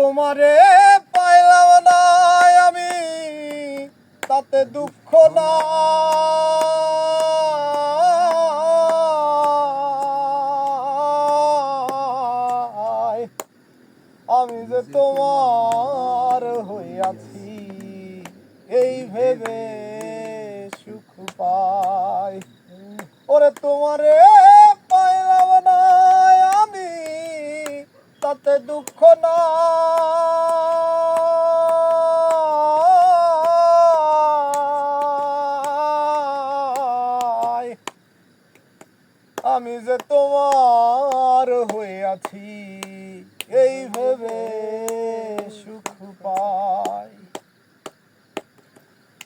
তোমারে পাইলাম না আমি, তাতে দুঃখ না আমি যে তোমার হইয়াছি, এই ভেবে সুখ পাই। ওরে তোমারে আমি যে তোমার হইয়াছি এই ভেবে সুখ পাই।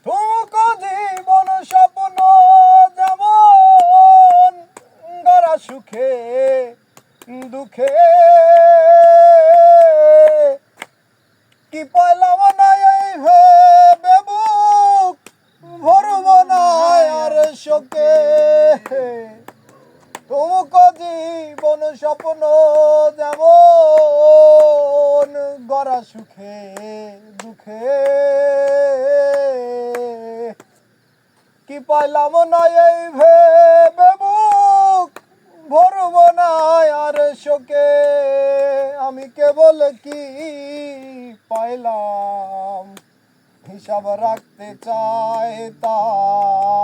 তুমকো জীবন স্বপ্ন যেমন গড়া সুখে, দুঃখে শোকে। তুমকো জীবন স্বপ্ন যেমন গড়া সুখে, দুঃখে। কি পাইলাম না এই ভেবে বুক ভরব না আর শোকে? আমি কেবল কি পাইলাম? হিসাব রাখতে চাই তাই